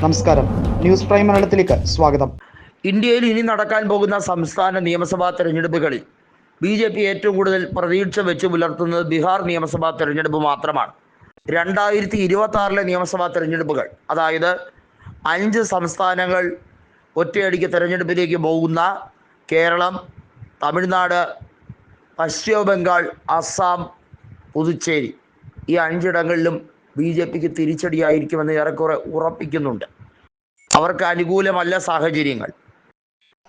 നമസ്കാരം. News prime മലയാളത്തിലേക്ക് സ്വാഗതം. ഇന്ത്യയിൽ ഇനി നടക്കാൻ പോകുന്ന സംസ്ഥാന നിയമസഭാ തെരഞ്ഞെടുപ്പുകളിൽ ബി ജെ പി ഏറ്റവും കൂടുതൽ പ്രതീക്ഷ വെച്ച് പുലർത്തുന്നത് ബീഹാർ നിയമസഭാ തെരഞ്ഞെടുപ്പ് മാത്രമാണ്. രണ്ടായിരത്തി ഇരുപത്തി ആറിലെ നിയമസഭാ തെരഞ്ഞെടുപ്പുകൾ അതായത് അഞ്ച് സംസ്ഥാനങ്ങൾ ഒറ്റയടിക്ക് തെരഞ്ഞെടുപ്പിലേക്ക് പോകുന്ന കേരളം തമിഴ്നാട് പശ്ചിമ ബംഗാൾ അസം പുതുച്ചേരി ഈ അഞ്ചിടങ്ങളിലും ബി ജെ പിക്ക് തിരിച്ചടിയായിരിക്കുമെന്ന് ഏറെക്കുറെ ഉറപ്പിക്കുന്നുണ്ട്. അവർക്ക് അനുകൂലമല്ല സാഹചര്യങ്ങൾ.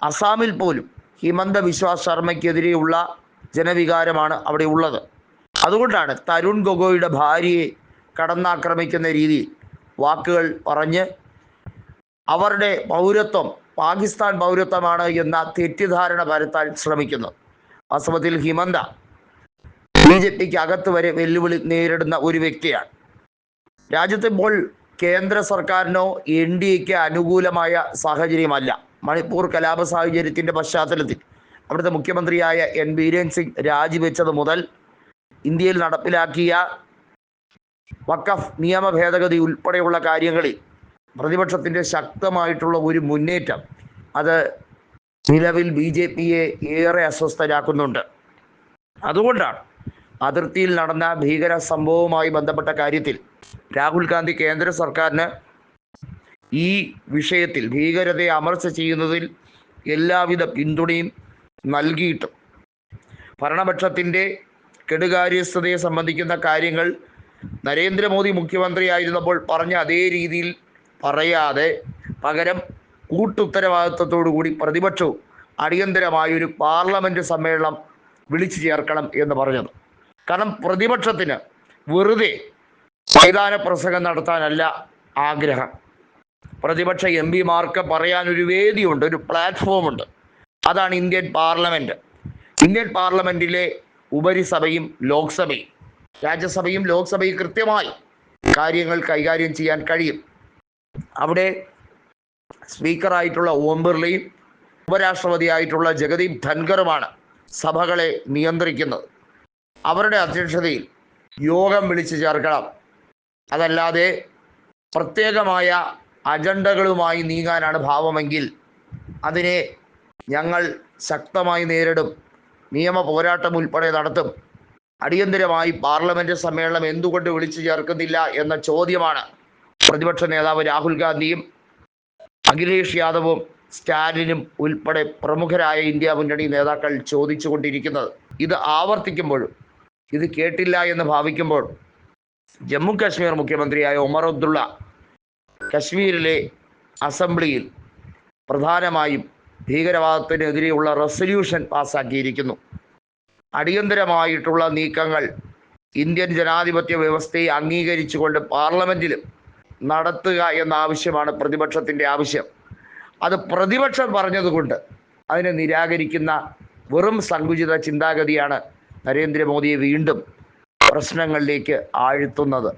അസാമിൽ പോലും ഹിമന്ത വിശ്വാസ് ശർമ്മയ്ക്കെതിരെയുള്ള ജനവികാരമാണ് അവിടെ ഉള്ളത്. അതുകൊണ്ടാണ് തരുൺ ഗൊഗോയുടെ ഭാര്യയെ കടന്നാക്രമിക്കുന്ന രീതിയിൽ വാക്കുകൾ പറഞ്ഞ് അവരുടെ പൗരത്വം പാകിസ്ഥാൻ പൗരത്വമാണ് എന്ന തെറ്റിദ്ധാരണ പരത്താൻ ശ്രമിക്കുന്നത്. വാസ്തവത്തിൽ ഹിമന്ത ബി ജെ പിക്ക് അകത്ത് വരെ വെല്ലുവിളി നേരിടുന്ന ഒരു വ്യക്തിയാണ്. രാജ്യത്ത് ഇപ്പോൾ കേന്ദ്ര സർക്കാരിനോ എൻ ഡി എക്ക് അനുകൂലമായ സാഹചര്യമല്ല. മണിപ്പൂർ കലാപ സാഹചര്യത്തിന്റെ പശ്ചാത്തലത്തിൽ അവിടുത്തെ മുഖ്യമന്ത്രിയായ എൻ ബീരേൻ സിംഗ് രാജിവെച്ചത് മുതൽ ഇന്ത്യയിൽ നടപ്പിലാക്കിയ വഖഫ് നിയമ ഭേദഗതി ഉൾപ്പെടെയുള്ള കാര്യങ്ങളിൽ പ്രതിപക്ഷത്തിന്റെ ശക്തമായിട്ടുള്ള ഒരു മുന്നേറ്റം അത് നിലവിൽ ബി ജെ പിയെ ഏറെ അസ്വസ്ഥരാക്കുന്നുണ്ട്. അതുകൊണ്ടാണ് അതിർത്തിയിൽ നടന്ന ഭീകര സംഭവവുമായി ബന്ധപ്പെട്ട കാര്യത്തിൽ രാഹുൽ ഗാന്ധി കേന്ദ്ര സർക്കാരിന് ഈ വിഷയത്തിൽ ഭീകരതയെ അമർച്ച ചെയ്യുന്നതിൽ എല്ലാവിധ പിന്തുണയും നൽകിയിട്ടും. ഭരണപക്ഷത്തിന്റെ കെടുകാര്യസ്ഥതയെ സംബന്ധിക്കുന്ന കാര്യങ്ങൾ നരേന്ദ്രമോദി മുഖ്യമന്ത്രിയായിരുന്നപ്പോൾ പറഞ്ഞ അതേ രീതിയിൽ പറയാതെ പകരം കൂട്ടുത്തരവാദിത്വത്തോടു കൂടി പ്രതിപക്ഷവും അടിയന്തരമായൊരു പാർലമെന്റ് സമ്മേളനം വിളിച്ചു ചേർക്കണം എന്ന് പറഞ്ഞത്. കാരണം പ്രതിപക്ഷത്തിന് വെറുതെ മൈതാന പ്രസംഗം നടത്താനല്ല ആഗ്രഹം. പ്രതിപക്ഷ എം പിമാർക്ക് പറയാനൊരു വേദിയുണ്ട് ഒരു പ്ലാറ്റ്ഫോമുണ്ട്. അതാണ് ഇന്ത്യൻ പാർലമെന്റ് ഇന്ത്യൻ പാർലമെന്റിലെ ഉപരിസഭയും ലോക്സഭയും രാജ്യസഭയും ലോക്സഭയും കൃത്യമായി കാര്യങ്ങൾ കൈകാര്യം ചെയ്യാൻ കഴിയും. അവിടെ സ്പീക്കറായിട്ടുള്ള ഓം ബിർളയും ഉപരാഷ്ട്രപതിയായിട്ടുള്ള ജഗദീപ് ധൻഖറുമാണ് സഭകളെ നിയന്ത്രിക്കുന്നത്. അവരുടെ അധ്യക്ഷതയിൽ യോഗം വിളിച്ചു ചേർക്കണം. അതല്ലാതെ പ്രത്യേകമായ അജണ്ടകളുമായി നീങ്ങാനാണ് ഭാവമെങ്കിൽ അതിനെ ഞങ്ങൾ ശക്തമായി നേരിടും. നിയമ പോരാട്ടം ഉൾപ്പെടെ നടത്തും. അടിയന്തരമായി പാർലമെന്റ് സമ്മേളനം എന്തുകൊണ്ട് വിളിച്ചു ചേർക്കുന്നില്ല എന്ന ചോദ്യമാണ് പ്രതിപക്ഷ നേതാവ് രാഹുൽ ഗാന്ധിയും അഖിലേഷ് യാദവും സ്റ്റാലിനും ഉൾപ്പെടെ പ്രമുഖരായ ഇന്ത്യ മുന്നണി നേതാക്കൾ ചോദിച്ചുകൊണ്ടിരിക്കുന്നത്. ഇത് ആവർത്തിക്കുമ്പോഴും ഇത് കേട്ടില്ല എന്ന് ഭാവിക്കുമ്പോൾ ജമ്മു കാശ്മീർ മുഖ്യമന്ത്രിയായ ഉമർ അബ്ദുള്ള കശ്മീരിലെ അസംബ്ലിയിൽ പ്രധാനമായും ഭീകരവാദത്തിനെതിരെയുള്ള റെസൊല്യൂഷൻ പാസ്സാക്കിയിരിക്കുന്നു അടിയന്തരമായിട്ടുള്ള നീക്കങ്ങൾ ഇന്ത്യൻ ജനാധിപത്യ വ്യവസ്ഥയെ അംഗീകരിച്ചുകൊണ്ട് പാർലമെന്റിലും നടത്തുക എന്ന ആവശ്യമാണ് പ്രതിപക്ഷത്തിന്റെ ആവശ്യം. അത് പ്രതിപക്ഷം പറഞ്ഞതുകൊണ്ട് അതിനെ നിരാകരിക്കുന്ന വെറും സങ്കുചിത ചിന്താഗതിയാണ് നരേന്ദ്രമോദിയെ വീണ്ടും പ്രശ്നങ്ങളിലേക്ക് ആഴ്ത്തുന്നത്.